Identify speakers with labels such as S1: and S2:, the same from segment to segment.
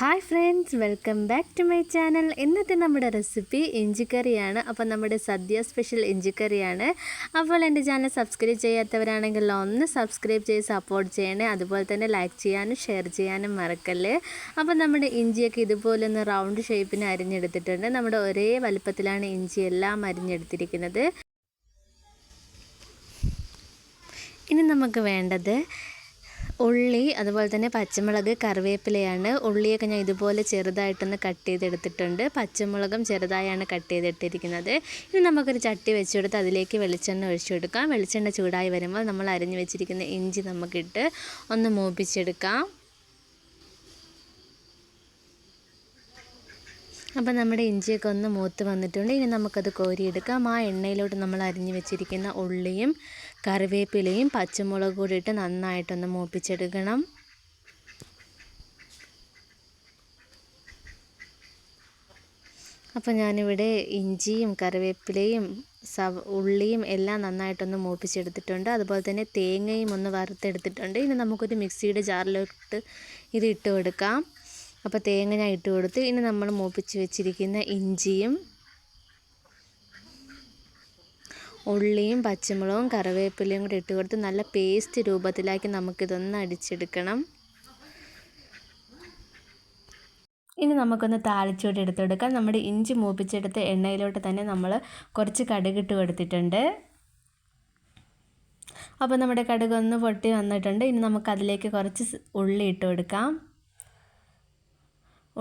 S1: Hi friends welcome back to my channel. ഇന്നത്തെ നമ്മുടെ recipe ഇഞ്ചിക്കറിയാണ്. അപ്പോൾ നമ്മുടെ സദ്യ സ്പെഷ്യൽ ഇഞ്ചിക്കറിയാണ്. അപ്പോൾ എന്റെ ചാനൽ സബ്സ്ക്രൈബ് ചെയ്യാത്തവരാണെങ്കിൽ ഒന്ന് സബ്സ്ക്രൈബ് ചെയ്ത് സപ്പോർട്ട് ചെയ്യണേ. അതുപോലെ തന്നെ ലൈക്ക് ചെയ്യാനും ഷെയർ ചെയ്യാനും മറക്കല്ലേ. അപ്പോൾ നമ്മുടെ ഇഞ്ചിയൊക്കെ ഇതുപോലെ ഒന്ന് റൗണ്ട് ഷേപ്പിന് അരിഞ്ഞെടുത്തിട്ടുണ്ട്. നമ്മുടെ ഒരേ വലുപ്പത്തിലാണ് ഇഞ്ചി എല്ലാം അരിഞ്ഞെടുത്തിരിക്കുന്നത്. ഇനി നമുക്ക് വേണ്ടത് ഉള്ളി അതുപോലെ തന്നെ പച്ചമുളക് കറിവേപ്പിലയാണ്. ഉള്ളിയൊക്കെ ഞാൻ ഇതുപോലെ ചെറുതായിട്ടൊന്ന് കട്ട് ചെയ്തെടുത്തിട്ടുണ്ട്. പച്ചമുളകും ചെറുതായാണ് കട്ട് ചെയ്തിട്ടിരിക്കുന്നത്. ഇനി നമുക്കൊരു ചട്ടി വെച്ചെടുത്ത് അതിലേക്ക് വെളിച്ചെണ്ണ ഒഴിച്ചു കൊടുക്കാം. വെളിച്ചെണ്ണ ചൂടായി വരുമ്പോൾ നമ്മൾ അരിഞ്ഞു വെച്ചിരിക്കുന്ന ഇഞ്ചി നമുക്കിട്ട് ഒന്ന് മൂപ്പിച്ചെടുക്കാം. അപ്പോൾ നമ്മുടെ ഇഞ്ചിയൊക്കെ ഒന്ന് മൂത്ത് വന്നിട്ടുണ്ട്. ഇനി നമുക്കത് കോരിയെടുക്കാം. ആ എണ്ണയിലോട്ട് നമ്മൾ അരിഞ്ഞു വെച്ചിരിക്കുന്ന ഉള്ളിയും കറിവേപ്പിലയും പച്ചമുളക് കൂടി ഇട്ട് നന്നായിട്ടൊന്ന് മൂപ്പിച്ചെടുക്കണം. അപ്പോൾ ഞാനിവിടെ ഇഞ്ചിയും കറിവേപ്പിലയും സവ ഉള്ളിയും എല്ലാം നന്നായിട്ടൊന്ന് മൂപ്പിച്ചെടുത്തിട്ടുണ്ട്. അതുപോലെ തന്നെ തേങ്ങയും ഒന്ന് വറുത്തെടുത്തിട്ടുണ്ട്. ഇനി നമുക്കൊരു മിക്സിയുടെ ജാറിലോട്ട് ഇത് ഇട്ട് കൊടുക്കാം. അപ്പോൾ തേങ്ങ ഞാൻ ഇട്ട് കൊടുത്ത് ഇനി നമ്മൾ മൂപ്പിച്ച് വെച്ചിരിക്കുന്ന ഇഞ്ചിയും ഉള്ളിയും പച്ചമുളകും കറിവേപ്പിലയും കൂടി ഇട്ട് കൊടുത്ത് നല്ല പേസ്റ്റ് രൂപത്തിലാക്കി നമുക്കിതൊന്ന് അടിച്ചെടുക്കണം. ഇനി നമുക്കൊന്ന് താളിച്ചോട്ട് എടുത്തെടുക്കാം. നമ്മുടെ ഇഞ്ചി മൂപ്പിച്ചെടുത്ത എണ്ണയിലോട്ട് തന്നെ നമ്മൾ കുറച്ച് കടുകിട്ട് കൊടുത്തിട്ടുണ്ട്. അപ്പോൾ നമ്മുടെ കടുക് ഒന്ന് പൊട്ടി വന്നിട്ടുണ്ട്. ഇനി നമുക്കതിലേക്ക് കുറച്ച് ഉള്ളി ഇട്ട് കൊടുക്കാം.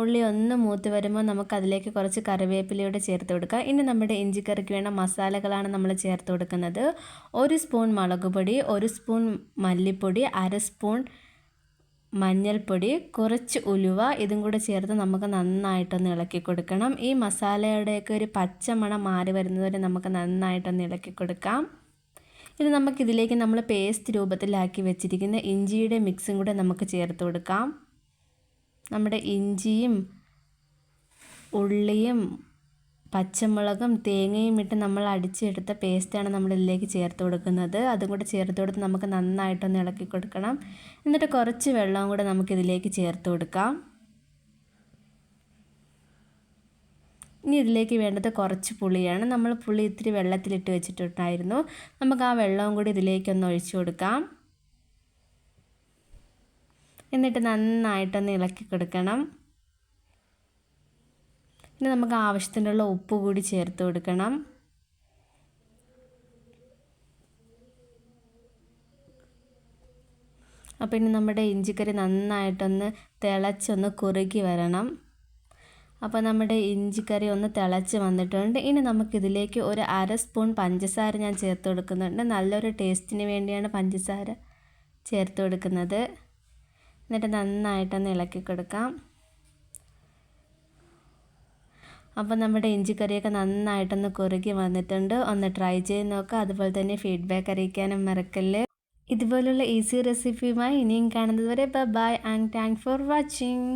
S1: ഉള്ളി ഒന്ന് മൂത്ത് വരുമ്പോൾ നമുക്ക് അതിലേക്ക് കുറച്ച് കറിവേപ്പിലയോടെ ചേർത്ത് കൊടുക്കുക ഇനി നമ്മുടെ ഇഞ്ചിക്കറിക്ക് വേണ്ട മസാലകളാണ് നമ്മൾ ചേർത്ത് കൊടുക്കുന്നത്. ഒരു സ്പൂൺ മുളക് പൊടി ഒരു സ്പൂൺ മല്ലിപ്പൊടി അര സ്പൂൺ മഞ്ഞൾപ്പൊടി കുറച്ച് ഉലുവ ഇതും കൂടെ ചേർത്ത് നമുക്ക് നന്നായിട്ടൊന്ന് ഇളക്കി കൊടുക്കണം. ഈ മസാലയുടെയൊക്കെ ഒരു പച്ചമണം മാറി വരുന്നതുവരെ നമുക്ക് നന്നായിട്ടൊന്ന് ഇളക്കി കൊടുക്കാം. ഇത് നമുക്കിതിലേക്ക് നമ്മൾ പേസ്റ്റ് രൂപത്തിലാക്കി വെച്ചിരിക്കുന്ന ഇഞ്ചിയുടെ മിക്സും കൂടെ നമുക്ക് ചേർത്ത് കൊടുക്കാം. നമ്മുടെ ഇഞ്ചിയും ഉള്ളിയും പച്ചമുളകും തേങ്ങയും ഇട്ട് നമ്മൾ അടിച്ചെടുത്ത പേസ്റ്റാണ് നമ്മൾ ഇതിലേക്ക് ചേർത്ത് കൊടുക്കുന്നത്. അതും കൂടെ ചേർത്ത് കൊടുത്ത് നമുക്ക് നന്നായിട്ടൊന്ന് ഇളക്കി കൊടുക്കണം. എന്നിട്ട് കുറച്ച് വെള്ളവും കൂടെ നമുക്കിതിലേക്ക് ചേർത്ത് കൊടുക്കാം. ഇനി ഇതിലേക്ക് വേണ്ടത് കുറച്ച് പുളിയാണ്. നമ്മൾ പുളി ഇത്തിരി വെള്ളത്തിലിട്ട് വെച്ചിട്ടുണ്ടായിരുന്നു. നമുക്ക് ആ വെള്ളവും കൂടി ഇതിലേക്കൊന്ന് ഒഴിച്ചു കൊടുക്കാം. എന്നിട്ട് നന്നായിട്ടൊന്ന് ഇളക്കി കൊടുക്കണം. പിന്നെ നമുക്ക് ആവശ്യത്തിനുള്ള ഉപ്പ് കൂടി ചേർത്ത് കൊടുക്കണം. അപ്പോൾ ഇനി നമ്മുടെ ഇഞ്ചിക്കറി നന്നായിട്ടൊന്ന് തിളച്ചൊന്ന് കുറുകി വരണം. അപ്പോൾ നമ്മുടെ ഇഞ്ചിക്കറി ഒന്ന് തിളച്ച് വന്നിട്ടുണ്ട്. ഇനി നമുക്കിതിലേക്ക് ഒരു അര സ്പൂൺ പഞ്ചസാര ഞാൻ ചേർത്ത് കൊടുക്കുന്നുണ്ട്. നല്ലൊരു ടേസ്റ്റിന് വേണ്ടിയാണ് പഞ്ചസാര ചേർത്ത് കൊടുക്കുന്നത്. എന്നിട്ട് നന്നായിട്ടൊന്ന് ഇളക്കി കൊടുക്കാം. അപ്പോൾ നമ്മുടെ ഇഞ്ചിക്കറിയൊക്കെ നന്നായിട്ടൊന്ന് കുറുകി വന്നിട്ടുണ്ട്. ഒന്ന് ട്രൈ ചെയ്ത് നോക്കുക അതുപോലെ തന്നെ ഫീഡ്ബാക്ക് അറിയിക്കാനും മറക്കല്ലേ. ഇതുപോലുള്ള ഈസി റെസിപ്പിയുമായി ഇനിയും കാണുന്നത് വരെ bye and thank for watching